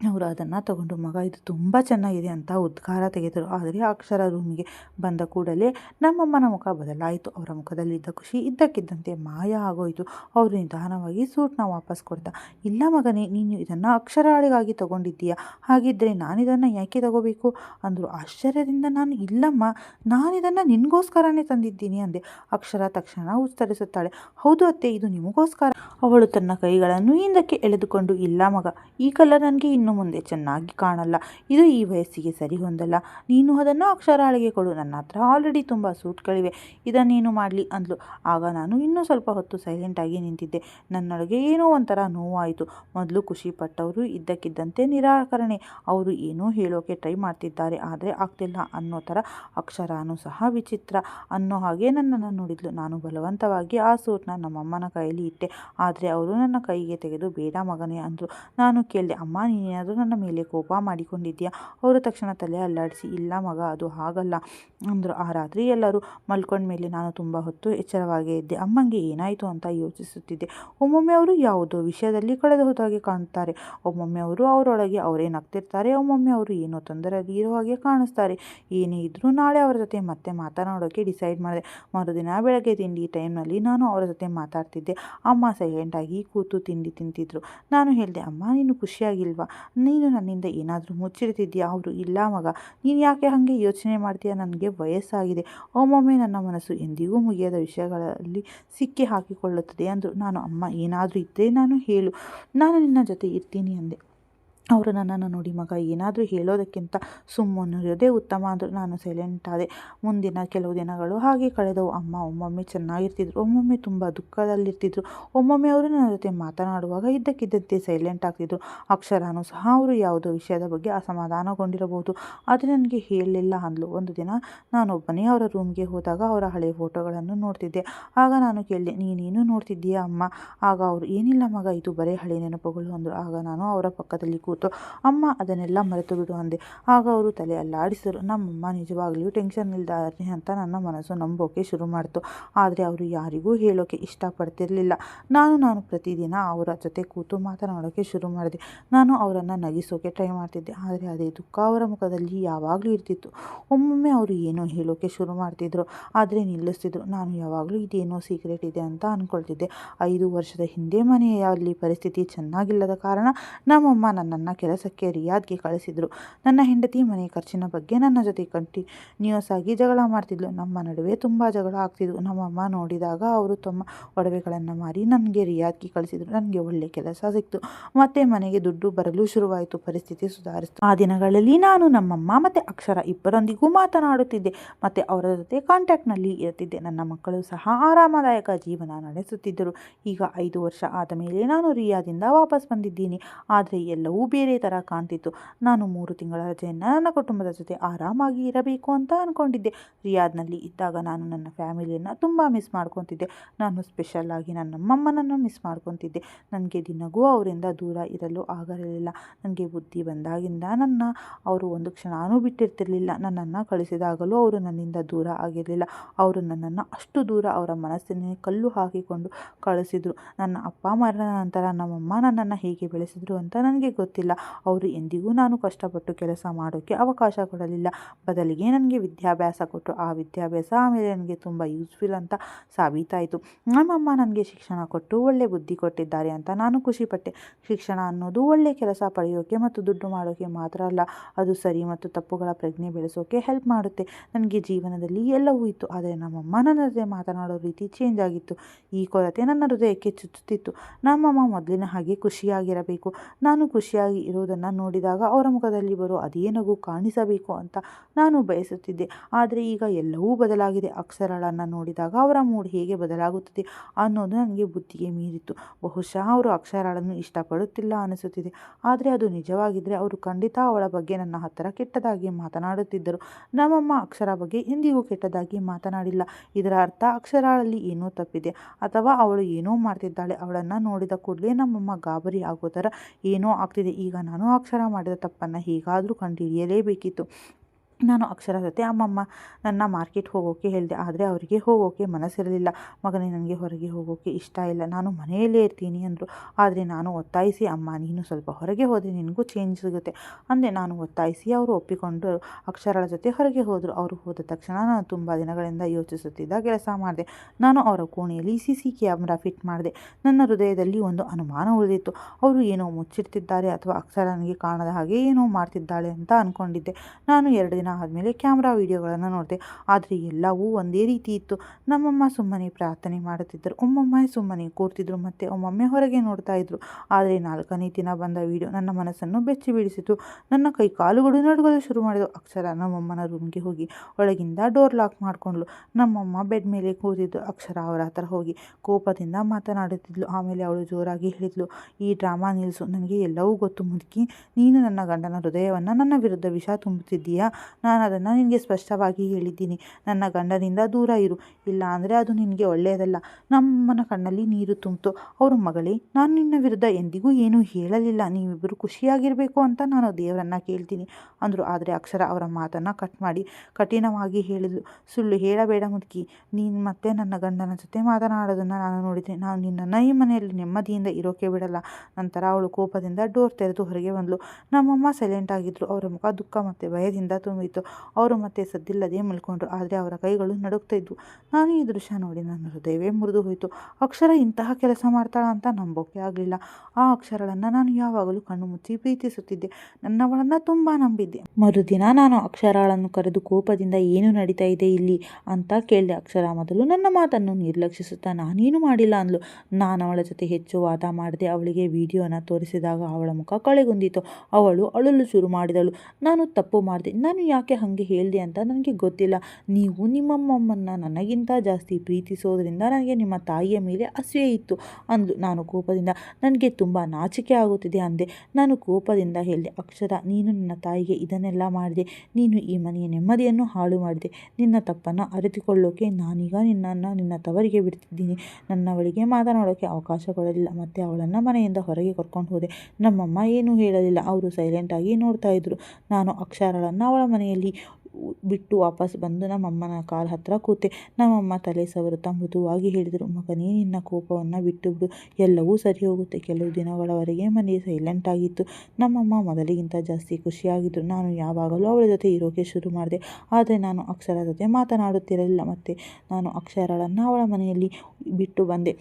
ಅವರು ಅದನ್ನು ತಗೊಂಡು ಮಗ ಇದು ತುಂಬ ಚೆನ್ನಾಗಿದೆ ಅಂತ ಉದ್ಗಾರ ತೆಗೆದರು. ಆದರೆ ಅಕ್ಷರ ರೂಮಿಗೆ ಬಂದ ಕೂಡಲೇ ನಮ್ಮಮ್ಮನ ಮುಖ ಬದಲಾಯಿತು. ಅವರ ಮುಖದಲ್ಲಿದ್ದ ಖುಷಿ ಇದ್ದಕ್ಕಿದ್ದಂತೆ ಮಾಯ ಆಗೋಯಿತು. ಅವರು ನಿಧಾನವಾಗಿ ಸೂಟ್ನ ವಾಪಸ್ ಕೊಡ್ತಾ ಇಲ್ಲ ಮಗನೇ, ನೀನು ಇದನ್ನು ಅಕ್ಷರಾಳಿಗಾಗಿ ತಗೊಂಡಿದ್ದೀಯಾ? ಹಾಗಿದ್ದರೆ ನಾನಿದನ್ನು ಯಾಕೆ ತಗೋಬೇಕು? ಅಂದರು, ಆಶ್ಚರ್ಯದಿಂದ ನಾನು, ಇಲ್ಲಮ್ಮ, ನಾನಿದನ್ನು ನಿನಗೋಸ್ಕರನೇ ತಂದಿದ್ದೀನಿ ಅಂದೆ. ಅಕ್ಷರ ತಕ್ಷಣ ಉತ್ತರಿಸುತ್ತಾಳೆ, ಹೌದು ಅತ್ತೆ, ಇದು ನಿಮಗೋಸ್ಕರ. ಅವಳು ತನ್ನ ಕೈಗಳನ್ನು ಹಿಂದಕ್ಕೆ ಎಳೆದುಕೊಂಡು, ಇಲ್ಲ ಮಗ ಈ ಕಲರ್ ನನಗೆ ಇನ್ನು ಮುಂದೆ ಚೆನ್ನಾಗಿ ಕಾಣಲ್ಲ. ಇದು ಈ ವಯಸ್ಸಿಗೆ ಸರಿ ಹೊಂದಲ್ಲ. ನೀನು ಅದನ್ನು ಅಕ್ಷರಾಳಿಗೆ ಕೊಡು. ನನ್ನ ಹತ್ರ ಆಲ್ರೆಡಿ ತುಂಬ ಸೂಟ್ಗಳಿವೆ ಇದನ್ನೇನು ಮಾಡಲಿ ಅಂದ್ಲು. ಆಗ ನಾನು ಇನ್ನೂ ಸ್ವಲ್ಪ ಹೊತ್ತು ಸೈಲೆಂಟಾಗಿ ನಿಂತಿದ್ದೆ. ನನ್ನೊಳಗೆ ಏನೋ ಒಂಥರ ನೋವಾಯಿತು. ಮೊದಲು ಖುಷಿಪಟ್ಟವರು ಇದ್ದಕ್ಕಿದ್ದಂತೆ ನಿರಾಕರಣೆ. ಅವರು ಏನೋ ಹೇಳೋಕೆ ಟ್ರೈ ಮಾಡ್ತಿದ್ದಾರೆ. ಆದರೆ ಆಗ್ತಿಲ್ಲ ಅನ್ನೋ ಥರ ಅಕ್ಷರಾನು ಸಹ ವಿಚಿತ್ರ ಅನ್ನೋ ಹಾಗೆ ನನ್ನನ್ನು ನೋಡಿದ್ಲು. ನಾನು ಬಲವಂತವಾಗಿ ಆ ಸೂಟ್ನ ನಮ್ಮಮ್ಮನ ಕೈಯಲ್ಲಿ ಇಟ್ಟೆ. ಆದರೆ ಅವರು ನನ್ನ ಕೈಗೆ ತೆಗೆದು ಬೇಡ ಮಗನೇ ಅಂದರು. ನಾನು ಕೇಳಿದೆ, ಅಮ್ಮ ನೀನೇನಾದರೂ ನನ್ನ ಮೇಲೆ ಕೋಪ ಮಾಡಿಕೊಂಡಿದ್ಯಾ? ಅವರು ತಕ್ಷಣ ತಲೆ ಅಲ್ಲಾಡಿಸಿ, ಇಲ್ಲ ಮಗ, ಅದು ಹಾಗಲ್ಲ ಅಂದರು. ಆ ರಾತ್ರಿ ಎಲ್ಲರೂ ಮಲ್ಕೊಂಡ ಮೇಲೆ ನಾನು ತುಂಬ ಹೊತ್ತು ಎಚ್ಚರವಾಗೇ ಇದ್ದೆ. ಅಮ್ಮಂಗೆ ಏನಾಯಿತು ಅಂತ ಯೋಚಿಸುತ್ತಿದ್ದೆ. ಒಮ್ಮೊಮ್ಮೆ ಅವರು ಯಾವುದೋ ವಿಷಯದಲ್ಲಿ ಕಳೆದು ಹೋದಾಗೆ ಕಾಣುತ್ತಾರೆ. ಒಮ್ಮೊಮ್ಮೆ ಅವರು ಅವರೊಳಗೆ ಅವರೇ ನಗ್ತಿರ್ತಾರೆ ಒಮ್ಮೊಮ್ಮೆ ಅವರು ಏನೋ ತೊಂದರೆಯಾಗಿ ಇರೋ ಹಾಗೆ ಕಾಣಿಸ್ತಾರೆ ಏನೇ ಇದ್ದರೂ ನಾಳೆ ಅವರ ಜೊತೆ ಮತ್ತೆ ಮಾತನಾಡೋಕ್ಕೆ ಡಿಸೈಡ್ ಮಾಡಿದೆ. ಮರುದಿನ ಬೆಳಗ್ಗೆ ತಿಂಡಿ ಟೈಮ್ನಲ್ಲಿ ನಾನು ಅವರ ಜೊತೆ ಮಾತಾಡ್ತಿದ್ದೆ. ಅಮ್ಮ ಸೈಲೆಂಟಾಗಿ ಕೂತು ತಿಂಡಿ ತಿಂತಿದ್ರು. ನಾನು ಹೇಳಿದೆ, ಅಮ್ಮ, ನೀನು ಖುಷಿಯಾಗಿಲ್ವಾ? ನೀನು ನನ್ನಿಂದ ಏನಾದರೂ ಮುಚ್ಚಿರುತ್ತಿದ್ದೀಯಾ ಅವರು, ಇಲ್ಲ ಮಗ. ನೀನು ಯಾಕೆ ಹಾಗೆ ಯೋಚನೆ ಮಾಡ್ತೀಯ? ನನಗೆ ವಯಸ್ಸಾಗಿದೆ. ಒಮ್ಮೊಮ್ಮೆ ನನ್ನ ಮನಸ್ಸು ಎಂದಿಗೂ ಮುಗಿಯದ ವಿಷಯಗಳಲ್ಲಿ ಸಿಕ್ಕಿ ಹಾಕಿಕೊಳ್ಳುತ್ತದೆ ಅಂದರು. ನಾನು, ಅಮ್ಮ, ಏನಾದರೂ ಇದ್ದರೆ ನಾನು ಹೇಳು. ನಾನು ನಿನ್ನ ಜೊತೆ ಇರ್ತೀನಿ ಅಂದೆ. ಅವರು ನನ್ನನ್ನು ನೋಡಿ ಮಗ, ಏನಾದರೂ ಹೇಳೋದಕ್ಕಿಂತ ಸುಮ್ಮನಿರೋದೇ ಉತ್ತಮ ಅಂದರು. ನಾನು ಸೈಲೆಂಟ್ ಆದೆ. ಮುಂದಿನ ಕೆಲವು ದಿನಗಳು ಹಾಗೆ ಕಳೆದವು. ಅಮ್ಮ, ಒಮ್ಮೊಮ್ಮೆ ಚೆನ್ನಾಗಿರ್ತಿದ್ರು. ಒಮ್ಮೊಮ್ಮೆ ತುಂಬ ದುಃಖದಲ್ಲಿರ್ತಿದ್ರು. ಒಮ್ಮೊಮ್ಮೆ ಅವರು ನನ್ನ ಜೊತೆ ಮಾತನಾಡುವಾಗ ಇದ್ದಕ್ಕಿದ್ದಂತೆ ಸೈಲೆಂಟ್ ಆಗ್ತಿದ್ರು. ಅಕ್ಷರಾನು ಸಹ ಅವರು ಯಾವುದೋ ವಿಷಯದ ಬಗ್ಗೆ ಅಸಮಾಧಾನಗೊಂಡಿರಬಹುದು. ಆದರೆ ನನಗೆ ಹೇಳಲಿಲ್ಲ ಅಂದ್ಲು. ಒಂದು ದಿನ ನಾನೊಬ್ಬನೇ ಅವರ ರೂಮ್ಗೆ ಹೋದಾಗ ಅವರ ಹಳೆಯ ಫೋಟೋಗಳನ್ನು ನೋಡ್ತಿದ್ದೆ. ಆಗ ನಾನು ಕೇಳಿದೆ, ನೀನೇನು ನೋಡ್ತಿದ್ದೀಯಾ ಅಮ್ಮ? ಆಗ ಅವರು, ಏನಿಲ್ಲ ಮಗ, ಇದು ಬರೀ ಹಳೆ ನೆನಪುಗಳು ಅಂದರು. ಆಗ ನಾನು ಅವರ ಪಕ್ಕದಲ್ಲಿ ಕೂತು ಕೂತು ಅಮ್ಮ, ಅದನ್ನೆಲ್ಲ ಮರೆತು ಬಿಡು, ಅಂದೆ. ಆಗ ಅವರು ತಲೆ ಅಲ್ಲಾಡಿಸಿದರು. ನಮ್ಮಮ್ಮ, ನಿಜವಾಗ್ಲೂ ಟೆನ್ಷನ್ ಇಲ್ದಾರೆ ಅಂತ ನನ್ನ ಮನಸ್ಸು ನಂಬೋಕೆ ಶುರು ಮಾಡಿತು. ಆದರೆ ಅವರು ಯಾರಿಗೂ ಹೇಳೋಕೆ ಇಷ್ಟಪಡ್ತಿರಲಿಲ್ಲ. ನಾನು ನಾನು ಪ್ರತಿದಿನ ಅವರ ಜೊತೆ ಕೂತು ಮಾತನಾಡೋಕ್ಕೆ ಶುರು ಮಾಡಿದೆ. ನಾನು ಅವರನ್ನು ನಗಿಸೋಕೆ ಟ್ರೈ ಮಾಡ್ತಿದ್ದೆ. ಆದರೆ ಅದೇ ದುಃಖ ಅವರ ಮುಖದಲ್ಲಿ ಯಾವಾಗಲೂ ಇರ್ತಿತ್ತು. ಒಮ್ಮೊಮ್ಮೆ ಅವರು ಏನೋ ಹೇಳೋಕೆ ಶುರು ಮಾಡ್ತಿದ್ರು. ಆದರೆ ನಿಲ್ಲಿಸ್ತಿದ್ರು. ನಾನು ಯಾವಾಗಲೂ ಇದೇನೋ ಸೀಕ್ರೆಟ್ ಇದೆ ಅಂತ ಅಂದ್ಕೊಳ್ತಿದ್ದೆ ಐದು ವರ್ಷದ ಹಿಂದೆ ಮನೆಯಲ್ಲಿ ಪರಿಸ್ಥಿತಿ ಚೆನ್ನಾಗಿಲ್ಲದ ಕಾರಣ ನಮ್ಮಮ್ಮ ನನ್ನನ್ನು ಕೆಲಸಕ್ಕೆ ರಿಯಾದ್ಗೆ ಕಳಿಸಿದ್ರು. ನನ್ನ ಹೆಂಡತಿ ಮನೆ ಖರ್ಚಿನ ಬಗ್ಗೆ ನನ್ನ ಜೊತೆ ಕಂಟಿನ್ಯೂಸ್ ಆಗಿ ಜಗಳ ಮಾಡ್ತಿದ್ಲು. ನಮ್ಮ ನಡುವೆ ತುಂಬ ಜಗಳ ಆಗ್ತಿದ್ವು. ನಮ್ಮಮ್ಮ ನೋಡಿದಾಗ ಅವರು ತಮ್ಮ ಒಡವೆಗಳನ್ನು ಮಾರಿ ನನಗೆ ರಿಯಾದ್ಗೆ ಕಳಿಸಿದ್ರು. ನನಗೆ ಒಳ್ಳೆ ಕೆಲಸ ಸಿಕ್ತು. ಮತ್ತೆ ಮನೆಗೆ ದುಡ್ಡು ಬರಲು ಶುರುವಾಯಿತು. ಪರಿಸ್ಥಿತಿ ಸುಧಾರಿಸಿತು. ಆ ದಿನಗಳಲ್ಲಿ ನಾನು ನಮ್ಮಮ್ಮ ಮತ್ತು ಅಕ್ಷರ ಇಬ್ಬರೊಂದಿಗೂ ಮಾತನಾಡುತ್ತಿದ್ದೆ. ಮತ್ತು ಅವರ ಜೊತೆ ಕಾಂಟ್ಯಾಕ್ಟ್ನಲ್ಲಿ ಇರುತ್ತಿದ್ದೆ. ನನ್ನ ಮಕ್ಕಳು ಸಹ ಆರಾಮದಾಯಕ ಜೀವನ ನಡೆಸುತ್ತಿದ್ದರು. ಈಗ ಐದು ವರ್ಷ ಆದ ಮೇಲೆ ನಾನು ರಿಯಾದಿಂದ ವಾಪಸ್ ಬಂದಿದ್ದೀನಿ. ಆದರೆ ಎಲ್ಲವೂ ಬೇರೆ ಥರ ಕಾಣ್ತಿತ್ತು. ನಾನು ಮೂರು ತಿಂಗಳ ರಜೆಯನ್ನು ನನ್ನ ಕುಟುಂಬದ ಜೊತೆ ಆರಾಮಾಗಿ ಇರಬೇಕು ಅಂತ ಅಂದ್ಕೊಂಡಿದ್ದೆ ರಿಯಾದ್ನಲ್ಲಿ ಇದ್ದಾಗ ನಾನು ನನ್ನ ಫ್ಯಾಮಿಲಿಯನ್ನು ತುಂಬ ಮಿಸ್ ಮಾಡ್ಕೊತಿದ್ದೆ. ನಾನು ಸ್ಪೆಷಲ್ಲಾಗಿ ನನ್ನ ನಮ್ಮಮ್ಮನನ್ನು ಮಿಸ್ ಮಾಡ್ಕೊತಿದ್ದೆ. ನನಗೆ ದಿನವೂ ಅವರಿಂದ ದೂರ ಇರಲು ಆಗಲಿಲ್ಲ. ನನಗೆ ಬುದ್ಧಿ ಬಂದಾಗಿಂದ ನನ್ನ ಅವರು ಒಂದು ಕ್ಷಣನೂ ಬಿಟ್ಟಿರ್ತಿರ್ಲಿಲ್ಲ. ನನ್ನನ್ನು ಕಳಿಸಿದಾಗಲೂ ಅವರು ನನ್ನಿಂದ ದೂರ ಆಗಿರಲಿಲ್ಲ. ಅವರು ನನ್ನನ್ನು ಅಷ್ಟು ದೂರ ಅವರ ಮನಸ್ಸಿನ ಕಲ್ಲು ಹಾಕಿಕೊಂಡು ಕಳಿಸಿದರು. ನನ್ನ ಅಪ್ಪ ಮರಣ ನಂತರ ನಮ್ಮಮ್ಮ ನನ್ನನ್ನು ಹೇಗೆ ಬೆಳೆಸಿದ್ರು ಅಂತ ನನಗೆ ಗೊತ್ತಿಲ್ಲ. ಅವರು ಎಂದಿಗೂ ನಾನು ಕಷ್ಟಪಟ್ಟು ಕೆಲಸ ಮಾಡೋಕ್ಕೆ ಅವಕಾಶ ಕೊಡಲಿಲ್ಲ. ಬದಲಿಗೆ ನನಗೆ ವಿದ್ಯಾಭ್ಯಾಸ ಕೊಟ್ಟರು. ಆ ವಿದ್ಯಾಭ್ಯಾಸ ಆಮೇಲೆ ನನಗೆ ತುಂಬ ಯೂಸ್ಫುಲ್ ಅಂತ ಸಾಬೀತಾಯಿತು. ನಮ್ಮಮ್ಮ ನನಗೆ ಶಿಕ್ಷಣ ಕೊಟ್ಟು ಒಳ್ಳೆ ಬುದ್ಧಿ ಕೊಟ್ಟಿದ್ದಾರೆ ಅಂತ ನಾನು ಖುಷಿಪಟ್ಟೆ. ಶಿಕ್ಷಣ ಅನ್ನೋದು ಒಳ್ಳೆ ಕೆಲಸ ಪಡೆಯೋಕೆ ಮತ್ತು ದುಡ್ಡು ಮಾಡೋಕ್ಕೆ ಮಾತ್ರ ಅಲ್ಲ, ಅದು ಸರಿ ಮತ್ತು ತಪ್ಪುಗಳ ಪ್ರಜ್ಞೆ ಬೆಳೆಸೋಕೆ ಹೆಲ್ಪ್ ಮಾಡುತ್ತೆ. ನನಗೆ ಜೀವನದಲ್ಲಿ ಎಲ್ಲವೂ ಇತ್ತು, ಆದರೆ ನಮ್ಮಮ್ಮ ನನ್ನ ಜೊತೆ ಮಾತನಾಡೋ ರೀತಿ ಚೇಂಜ್ ಆಗಿತ್ತು. ಈ ಕೊರತೆ ನನ್ನ ಹೃದಯಕ್ಕೆ ಚುಚ್ಚುತ್ತಿತ್ತು. ನಮ್ಮಮ್ಮ ಮೊದಲಿನ ಹಾಗೆ ಖುಷಿಯಾಗಿರಬೇಕು. ನಾನು ಖುಷಿಯಾಗಿ ಇರುವುದನ್ನು ನೋಡಿದಾಗ ಅವರ ಮುಖದಲ್ಲಿ ಬರೋ ಅದೇ ನಗು ಕಾಣಿಸಬೇಕು ಅಂತ ನಾನು ಬಯಸುತ್ತಿದ್ದೆ. ಆದರೆ ಈಗ ಎಲ್ಲವೂ ಬದಲಾಗಿದೆ. ಅಕ್ಷರಗಳನ್ನು ನೋಡಿದಾಗ ಅವರ ಮೂಡ್ ಹೇಗೆ ಬದಲಾಗುತ್ತದೆ ಅನ್ನೋದು ನನಗೆ ಬುದ್ಧಿಗೆ ಮೀರಿತ್ತು. ಬಹುಶಃ ಅವರು ಅಕ್ಷರಗಳನ್ನು ಇಷ್ಟಪಡುತ್ತಿಲ್ಲ ಅನಿಸುತ್ತಿದೆ. ಆದರೆ ಅದು ನಿಜವಾಗಿದ್ದರೆ ಅವರು ಖಂಡಿತ ಅವಳ ಬಗ್ಗೆ ನನ್ನ ಹತ್ತಿರ ಕೆಟ್ಟದಾಗಿ ಮಾತನಾಡುತ್ತಿದ್ದರು. ನಮ್ಮಮ್ಮ ಅಕ್ಷರ ಬಗ್ಗೆ ಎಂದಿಗೂ ಕೆಟ್ಟದಾಗಿ ಮಾತನಾಡಿಲ್ಲ. ಇದರ ಅರ್ಥ ಅಕ್ಷರಗಳಲ್ಲಿ ಏನೋ ತಪ್ಪಿದೆ. ಅಥವಾ ಅವಳು ಏನೋ ಮಾಡ್ತಿದ್ದಾಳೆ. ಅವಳನ್ನು ನೋಡಿದ ಕೂಡಲೇ ನಮ್ಮಮ್ಮ ಗಾಬರಿ ಆಗೋ ಥರ ಏನೋ ಆಗ್ತಿದೆ. ಈಗ ನಾನು ಅಕ್ಷರ ಮಾಡಿದ ತಪ್ಪನ್ನು ಹೀಗಾದರೂ ಕಂಡುಹಿಡಿಯಲೇಬೇಕಿತ್ತು ನಾನು ಅಕ್ಷರ ಜೊತೆ ಅಮ್ಮಮ್ಮ ನನ್ನ ಮಾರ್ಕೆಟ್ ಹೋಗೋಕ್ಕೆ ಹೇಳಿದೆ. ಆದರೆ ಅವರಿಗೆ ಹೋಗೋಕ್ಕೆ ಮನಸ್ಸಿರಲಿಲ್ಲ. ಮಗನೇ ನನಗೆ ಹೊರಗೆ ಹೋಗೋಕೆ ಇಷ್ಟ ಇಲ್ಲ. ನಾನು ಮನೆಯಲ್ಲೇ ಇರ್ತೀನಿ ಅಂದರು. ಆದರೆ ನಾನು ಒತ್ತಾಯಿಸಿ, ಅಮ್ಮ, ನೀನು ಸ್ವಲ್ಪ ಹೊರಗೆ ಹೋದರೆ ನಿನಗೂ ಚೇಂಜ್ ಸಿಗುತ್ತೆ. ಅಂದರೆ ನಾನು ಒತ್ತಾಯಿಸಿ ಅವರು ಒಪ್ಪಿಕೊಂಡು ಅಕ್ಷರಳ ಜೊತೆ ಹೊರಗೆ ಹೋದರು. ಅವರು ಹೋದ ತಕ್ಷಣ ನಾನು ತುಂಬ ದಿನಗಳಿಂದ ಯೋಚಿಸುತ್ತಿದ್ದ ಕೆಲಸ ಮಾಡಿದೆ. ನಾನು ಅವರ ಕೋಣೆಯಲ್ಲಿ ಸಿ ಸಿ ಕ್ಯಾಮ್ರಾ ಫಿಟ್ ಮಾಡಿದೆ. ನನ್ನ ಹೃದಯದಲ್ಲಿ ಒಂದು ಅನುಮಾನ ಉಳಿದಿತ್ತು. ಅವರು ಏನೋ ಮುಚ್ಚಿಡ್ತಿದ್ದಾರೆ ಅಥವಾ ಅಕ್ಷರ ನನಗೆ ಕಾಣದ ಹಾಗೆ ಏನೋ ಮಾಡ್ತಿದ್ದಾಳೆ ಅಂತ ಅಂದ್ಕೊಂಡಿದ್ದೆ ನಾನು ಎರಡು ದಿನ ಆದಮೇಲೆ ಕ್ಯಾಮ್ರಾ ವಿಡಿಯೋಗಳನ್ನು ನೋಡಿದೆ. ಆದರೆ ಎಲ್ಲವೂ ಒಂದೇ ರೀತಿ ಇತ್ತು. ನಮ್ಮಮ್ಮ ಸುಮ್ಮನೆ ಪ್ರಾರ್ಥನೆ ಮಾಡುತ್ತಿದ್ದರು. ಒಮ್ಮೊಮ್ಮೆ ಸುಮ್ಮನೆ ಕೂರ್ತಿದ್ರು ಮತ್ತು ಒಮ್ಮೊಮ್ಮೆ ಹೊರಗೆ ನೋಡ್ತಾ ಇದ್ರು. ಆದರೆ ನಾಲ್ಕನೇ ದಿನ ಬಂದ ವಿಡಿಯೋ ನನ್ನ ಮನಸ್ಸನ್ನು ಬೆಚ್ಚಿ ಬೀಳಿಸಿತು. ನನ್ನ ಕೈ ಕಾಲುಗಳು ನಡುಗಲು ಶುರು ಮಾಡಿದವು. ಅಕ್ಷರ ನಮ್ಮಮ್ಮನ ರೂಮ್ಗೆ ಹೋಗಿ ಒಳಗಿಂದ ಡೋರ್ ಲಾಕ್ ಮಾಡಿಕೊಂಡ್ಲು ನಮ್ಮಮ್ಮ ಬೆಡ್ ಮೇಲೆ ಕೂತಿದ್ದು ಅಕ್ಷರ ಅವರ ಹತ್ರ ಹೋಗಿ ಕೋಪದಿಂದ ಮಾತನಾಡುತ್ತಿದ್ಲು. ಆಮೇಲೆ ಅವಳು ಜೋರಾಗಿ ಹೇಳಿದ್ಲು, ಈ ಡ್ರಾಮಾ ನಿಲ್ಲಿಸು ನನಗೆ ಎಲ್ಲವೂ ಗೊತ್ತು. ಮುದುಕಿ, ನೀನು ನನ್ನ ಗಂಡನ ಹೃದಯವನ್ನು ನನ್ನ ವಿರುದ್ಧ ವಿಷ ತುಂಬುತ್ತಿದ್ದೀಯಾ? ನಾನು ಅದನ್ನು ನಿನಗೆ ಸ್ಪಷ್ಟವಾಗಿ ಹೇಳಿದ್ದೀನಿ. ನನ್ನ ಗಂಡನಿಂದ ದೂರ ಇರು. ಇಲ್ಲ ಅಂದರೆ ಅದು ನಿನಗೆ ಒಳ್ಳೆಯದಲ್ಲ. ನಮ್ಮನ ಕಣ್ಣಲ್ಲಿ ನೀರು ತುಂಬಿತು. ಅವರು, ಮಗಳೇ, ನಾನು ನಿನ್ನ ವಿರುದ್ಧ ಎಂದಿಗೂ ಏನೂ ಹೇಳಲಿಲ್ಲ. ನೀವಿಬ್ಬರು ಖುಷಿಯಾಗಿರಬೇಕು ಅಂತ ನಾನು ದೇವರನ್ನ ಕೇಳ್ತೀನಿ ಅಂದರು. ಆದರೆ ಅಕ್ಷರ ಅವರ ಮಾತನ್ನು ಕಟ್ ಮಾಡಿ ಕಠಿಣವಾಗಿ ಹೇಳಿದ್ಲು. ಸುಳ್ಳು ಹೇಳಬೇಡ ಮುದುಕಿ. ನೀನು ಮತ್ತೆ ನನ್ನ ಗಂಡನ ಜೊತೆ ಮಾತನಾಡೋದನ್ನು ನಾನು ನೋಡಿದೆ ನಾನು ನಿನ್ನ ಈ ಮನೆಯಲ್ಲಿ ನೆಮ್ಮದಿಯಿಂದ ಇರೋಕೆ ಬಿಡಲ್ಲ. ನಂತರ ಅವಳು ಕೋಪದಿಂದ ಡೋರ್ ತೆರೆದು ಹೊರಗೆ ಬಂದಳು ನಮ್ಮಮ್ಮ ಸೈಲೆಂಟ್ ಆಗಿದ್ದರು ಅವರ ಮುಖ ದುಃಖ ಮತ್ತು ಭಯದಿಂದ ಅವರು ಮತ್ತೆ ಸದ್ದಿಲ್ಲದೆ ಮಲ್ಕೊಂಡ್ರು. ಆದರೆ ಅವರ ಕೈಗಳು ನಡುಗ್ತಾ ಇದ್ವು. ನಾನು ಈ ದೃಶ್ಯ ನೋಡಿ ನನ್ನ ಹೃದಯವೇ ಮುರಿದು ಹೋಯಿತು. ಅಕ್ಷರ ಇಂತಹ ಕೆಲಸ ಮಾಡ್ತಾಳ ಅಂತ ನಂಬೋಕೆ ಆಗಲಿಲ್ಲ. ಆ ಅಕ್ಷರಗಳನ್ನು ನಾನು ಯಾವಾಗಲೂ ಕಣ್ಣು ಮುಚ್ಚಿ ಪ್ರೀತಿಸುತ್ತಿದ್ದೆ. ನನ್ನವಳನ್ನು ತುಂಬ ನಂಬಿದ್ದೆ. ಮರುದಿನ ನಾನು ಅಕ್ಷರಗಳನ್ನು ಕರೆದು ಕೋಪದಿಂದ ಏನು ನಡೀತಾ ಇದೆ ಇಲ್ಲಿ ಅಂತ ಕೇಳಿದೆ. ಅಕ್ಷರ ಮೊದಲು ನನ್ನ ಮಾತನ್ನು ನಿರ್ಲಕ್ಷಿಸುತ್ತಾ ನಾನೇನು ಮಾಡಿಲ್ಲ ಅಂದ್ಲು. ನಾನು ಅವಳ ಜೊತೆ ಹೆಚ್ಚು ವಾದ ಮಾಡಿದೆ. ಅವಳಿಗೆ ವಿಡಿಯೋನ ತೋರಿಸಿದಾಗ ಅವಳ ಮುಖ ಕಳೆಗುಂದಿತು. ಅವಳು ಅಳಲು ಶುರು ಮಾಡಿದಳು. ನಾನು ತಪ್ಪು ಮಾಡಿದೆ. ನಾನು ಯಾಕೆ ಹಾಗೆ ಹೇಳಿದೆ ಅಂತ ನನಗೆ ಗೊತ್ತಿಲ್ಲ. ನೀವು ನಿಮ್ಮಮ್ಮಮ್ಮನ್ನ ನನಗಿಂತ ಜಾಸ್ತಿ ಪ್ರೀತಿಸೋದ್ರಿಂದ ನನಗೆ ನಿಮ್ಮ ತಾಯಿಯ ಮೇಲೆ ಅಸೂಯೆ ಇತ್ತು ಅಂದು ನಾನು ಕೋಪದಿಂದ. ನನಗೆ ತುಂಬ ನಾಚಿಕೆ ಆಗುತ್ತಿದೆ ಅಂದೆ. ನಾನು ಕೋಪದಿಂದ ಹೇಳಿದೆ, ಅಕ್ಷರ, ನೀನು ನನ್ನ ತಾಯಿಗೆ ಇದನ್ನೆಲ್ಲ ಮಾಡಿದೆ. ನೀನು ಈ ಮನೆಯ ನೆಮ್ಮದಿಯನ್ನು ಹಾಳು ಮಾಡಿದೆ. ನಿನ್ನ ತಪ್ಪನ್ನು ಅರಿತುಕೊಳ್ಳೋಕೆ ನಾನೀಗ ನಿನ್ನನ್ನು ನಿನ್ನ ತವರಿಗೆ ಬಿಡ್ತಿದ್ದೀನಿ. ನನ್ನವಳಿಗೆ ಮಾತನಾಡೋಕ್ಕೆ ಅವಕಾಶ ಕೊಡಲಿಲ್ಲ. ಮತ್ತು ಅವಳನ್ನು ಮನೆಯಿಂದ ಹೊರಗೆ ಕರ್ಕೊಂಡು ಹೋದೆ. ನಮ್ಮಮ್ಮ ಏನೂ ಹೇಳಲಿಲ್ಲ. ಅವರು ಸೈಲೆಂಟಾಗಿ ನೋಡ್ತಾ ಇದ್ದರು ನಾನು ಅಕ್ಷರಳನ್ನು ಅವಳ ಮನೆಯಲ್ಲಿ ಬಿಟ್ಟು ವಾಪಸ್ ಬಂದು ನಮ್ಮಮ್ಮನ ಕಾಲ್ ಹತ್ತಿರ ಕೂತೆ. ನಮ್ಮಮ್ಮ ತಲೆ ಸವರುತ್ತಾ ಮೃದುವಾಗಿ ಹೇಳಿದರು, ಮಗನೇ, ನಿನ್ನ ಕೋಪವನ್ನು ಬಿಟ್ಟು ಬಿಡು ಎಲ್ಲವೂ ಸರಿ ಹೋಗುತ್ತೆ. ಕೆಲವು ದಿನಗಳವರೆಗೆ ಮನೆ ಸೈಲೆಂಟ್ ಆಗಿತ್ತು. ನಮ್ಮಮ್ಮ ಮೊದಲಿಗಿಂತ ಜಾಸ್ತಿ ಖುಷಿಯಾಗಿದ್ದರು ನಾನು ಯಾವಾಗಲೂ ಅವಳ ಜೊತೆ ಇರೋಕೆ ಶುರು ಮಾಡಿದೆ. ಆದರೆ ನಾನು ಅಕ್ಷರ ಜೊತೆ ಮಾತನಾಡುತ್ತಿರಲಿಲ್ಲ. ಮತ್ತು ನಾನು ಅಕ್ಷರಳನ್ನು ಅವಳ ಮನೆಯಲ್ಲಿ ಬಿಟ್ಟು ಬಂದೆ.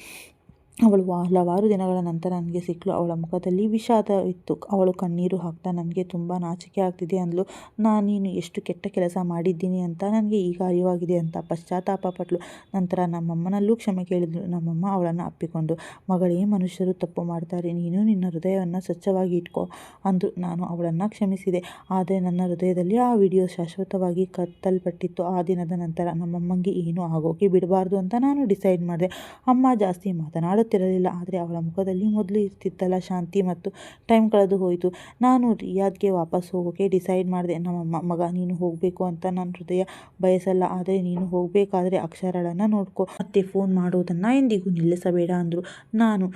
ಅವಳು ಹಲವಾರು ದಿನಗಳ ನಂತರ ನನಗೆ ಸಿಕ್ಕಳು ಅವಳ ಮುಖದಲ್ಲಿ ವಿಷಾದವಿತ್ತು ಅವಳು ಕಣ್ಣೀರು ಹಾಕ್ತಾ, ನನಗೆ ತುಂಬ ನಾಚಿಕೆ ಆಗ್ತಿದೆ ಅಂದಳು ನಾನು ನೀನು ಎಷ್ಟು ಕೆಟ್ಟ ಕೆಲಸ ಮಾಡಿದ್ದೀನಿ ಅಂತ ನನಗೆ ಈಗ ಅರಿವಾಗಿದೆ ಅಂತ ಪಶ್ಚಾತ್ತಾಪ ಪಟ್ಲು. ನಂತರ ನಮ್ಮಮ್ಮನಲ್ಲೂ ಕ್ಷಮೆ ಕೇಳಿದಳು ನಮ್ಮಮ್ಮ ಅವಳನ್ನು ಅಪ್ಪಿಕೊಂಡು, ಮಗಳೇ, ಮನುಷ್ಯರು ತಪ್ಪು ಮಾಡ್ತಾರೆ. ನೀನು ನಿನ್ನ ಹೃದಯವನ್ನು ಸ್ವಚ್ಛವಾಗಿ ಇಟ್ಕೋ ಅಂದರು. ನಾನು ಅವಳನ್ನು ಕ್ಷಮಿಸಿದೆ. ಆದರೆ ನನ್ನ ಹೃದಯದಲ್ಲಿ ಆ ವಿಡಿಯೋ ಶಾಶ್ವತವಾಗಿ ಕತ್ತಲ್ಪಟ್ಟಿತ್ತು. ಆ ದಿನದ ನಂತರ ನಮ್ಮಮ್ಮಂಗೆ ಏನೂ ಆಗೋಕೆ ಬಿಡಬಾರ್ದು ಅಂತ ನಾನು ಡಿಸೈಡ್ ಮಾಡಿದೆ. ಅಮ್ಮ ಜಾಸ್ತಿ ಮಾತನಾಡ ಮಾತನಾಡುತ್ತಿರಲಿಲ್ಲ ಆದರೆ ಅವಳ ಮುಖದಲ್ಲಿ ಮೊದಲು ಇರ್ತಿತ್ತಲ್ಲ ಶಾಂತಿ ಮತ್ತು ಟೈಮ್ ಕಳೆದು ಹೋಯಿತು. ನಾನು ರಿಯಾದ್ಗೆ ವಾಪಸ್ ಹೋಗೋಕೆ ಡಿಸೈಡ್ ಮಾಡಿದೆ ನಮ್ಮಮ್ಮ ಮಗ ನೀನು ಹೋಗಬೇಕು ಅಂತ ನನ್ನ ಹೃದಯ ಬಯಸಲ್ಲ, ಆದರೆ ನೀನು ಹೋಗಬೇಕಾದ್ರೆ ಅಕ್ಷರಗಳನ್ನು ನೋಡ್ಕೊ. ಮತ್ತೆ ಫೋನ್ ಮಾಡೋದನ್ನು ಎಂದಿಗೂ ನಿಲ್ಲಿಸಬೇಡ ಅಂದರು. ನಾನು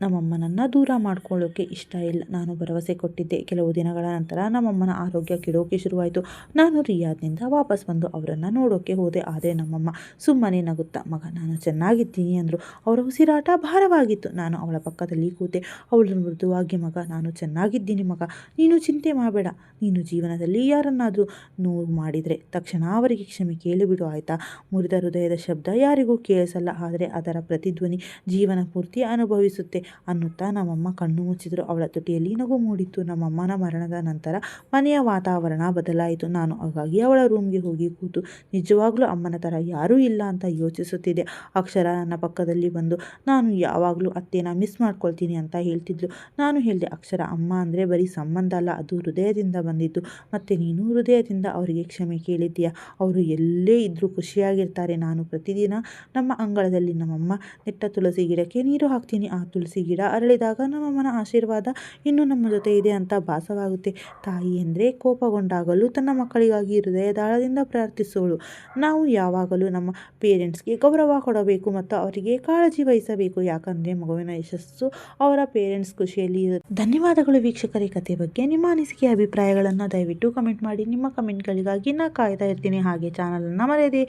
ನಮ್ಮಮ್ಮನನ್ನು ದೂರ ಮಾಡ್ಕೊಳ್ಳೋಕ್ಕೆ ಇಷ್ಟ ಇಲ್ಲ. ನಾನು ಭರವಸೆ ಕೊಟ್ಟಿದ್ದೆ. ಕೆಲವು ದಿನಗಳ ನಂತರ ನಮ್ಮಮ್ಮನ ಆರೋಗ್ಯ ಕೆಡೋಕೆ ಶುರುವಾಯಿತು. ನಾನು ರಿಯಾದ್ನಿಂದ ವಾಪಸ್ ಬಂದು ಅವರನ್ನು ನೋಡೋಕ್ಕೆ ಹೋದೆ. ಆದರೆ ನಮ್ಮಮ್ಮ ಸುಮ್ಮನೆ ನಗುತ್ತಾ, ಮಗ, ನಾನು ಚೆನ್ನಾಗಿದ್ದೀನಿ ಅಂದರು. ಅವರ ಉಸಿರಾಟ ಭಾರವಾಗಿತ್ತು. ನಾನು ಅವಳ ಪಕ್ಕದಲ್ಲಿ ಕೂತೆ, ಅವಳು ಮೃದುವಾಗಿ, ಮಗ, ನಾನು ಚೆನ್ನಾಗಿದ್ದೀನಿ ಮಗ. ನೀನು ಚಿಂತೆ ಮಾಡಬೇಡ. ನೀನು ಜೀವನದಲ್ಲಿ ಯಾರನ್ನಾದರೂ ನೋವು ಮಾಡಿದರೆ ತಕ್ಷಣ ಅವರಿಗೆ ಕ್ಷಮೆ ಕೇಳಿಬಿಡು ಆಯಿತಾ? ಮುರಿದ ಹೃದಯದ ಶಬ್ದ ಯಾರಿಗೂ ಕೇಳಿಸಲ್ಲ. ಆದರೆ ಅದರ ಪ್ರತಿಧ್ವನಿ ಜೀವನ ಪೂರ್ತಿ ಅನುಭವಿಸುತ್ತೆ. ಅನ್ನುತ್ತಾ ನಮ್ಮಮ್ಮ ಕಣ್ಣು ಮುಚ್ಚಿದ್ರು. ಅವಳ ತುಟಿಯಲ್ಲಿ ನಗು ಮೂಡಿತ್ತು. ನಮ್ಮಮ್ಮನ ಮರಣದ ನಂತರ ಮನೆಯ ವಾತಾವರಣ ಬದಲಾಯಿತು. ನಾನು ಹಾಗಾಗಿ ಅವಳ ರೂಮ್ಗೆ ಹೋಗಿ ಕೂತು ನಿಜವಾಗ್ಲೂ ಅಮ್ಮನ ಥರ ಯಾರೂ ಇಲ್ಲ ಅಂತ ಯೋಚಿಸುತ್ತಿದ್ದೆ. ಅಕ್ಷರ ನನ್ನ ಪಕ್ಕದಲ್ಲಿ ಬಂದು, ನಾನು ಯಾವಾಗಲೂ ಅತ್ತೆನ ಮಿಸ್ ಮಾಡ್ಕೊಳ್ತೀನಿ ಅಂತ ಹೇಳ್ತಿದ್ಲು. ನಾನು ಹೇಳಿದೆ, ಅಕ್ಷರ, ಅಮ್ಮ ಅಂದರೆ ಬರೀ ಸಂಬಂಧ ಅಲ್ಲ, ಅದು ಹೃದಯದಿಂದ ಬಂದಿತ್ತು ಮತ್ತು ನೀನು ಹೃದಯದಿಂದ ಅವರಿಗೆ ಕ್ಷಮೆ ಕೇಳಿದ್ದೀಯ? ಅವರು ಎಲ್ಲೇ ಇದ್ದರೂ ಖುಷಿಯಾಗಿರ್ತಾರೆ. ನಾನು ಪ್ರತಿದಿನ ನಮ್ಮ ಅಂಗಳದಲ್ಲಿ ನಮ್ಮಮ್ಮ ನೆಟ್ಟ ತುಳಸಿ ಗಿಡಕ್ಕೆ ನೀರು ಹಾಕ್ತೀನಿ. ಆ ತುಳಸಿ ಗಿಡ ಅರಳಿದಾಗ ನಮ್ಮಮ್ಮನ ಆಶೀರ್ವಾದ ಇನ್ನೂ ನಮ್ಮ ಜೊತೆ ಇದೆ ಅಂತ ಭಾಸವಾಗುತ್ತೆ. ತಾಯಿ ಎಂದರೆ ಕೋಪಗೊಂಡಾಗಲೂ ತನ್ನ ಮಕ್ಕಳಿಗಾಗಿ ಹೃದಯದಾಳದಿಂದ ಪ್ರಾರ್ಥಿಸೋಳು. ನಾವು ಯಾವಾಗಲೂ ನಮ್ಮ ಪೇರೆಂಟ್ಸ್ಗೆ ಗೌರವ ಕೊಡಬೇಕು ಮತ್ತು ಅವರಿಗೆ ಕಾಳಜಿ ವಹಿಸಬೇಕು. ಯಾಕಂದರೆ ಮಗುವಿನ ಯಶಸ್ಸು ಅವರ ಪೇರೆಂಟ್ಸ್ ಖುಷಿಯಲ್ಲಿ ಧನ್ಯವಾದಗಳು ವೀಕ್ಷಕರೇ. ಕಥೆ ಬಗ್ಗೆ ನಿಮ್ಮ ಅನಿಸಿಕೆ, ಅಭಿಪ್ರಾಯಗಳನ್ನು ದಯವಿಟ್ಟು ಕಮೆಂಟ್ ಮಾಡಿ. ನಿಮ್ಮ ಕಮೆಂಟ್ಗಳಿಗಾಗಿ ನಾ ಕಾಯ್ತಾ ಇರ್ತೀನಿ. ಹಾಗೆ ಚಾನಲನ್ನು ಮರೆಯದೆ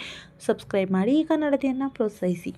ಸಬ್ಸ್ಕ್ರೈಬ್ ಮಾಡಿ. ಈ ಕನ್ನಡತೆಯನ್ನು ಪ್ರೋತ್ಸಾಹಿಸಿ.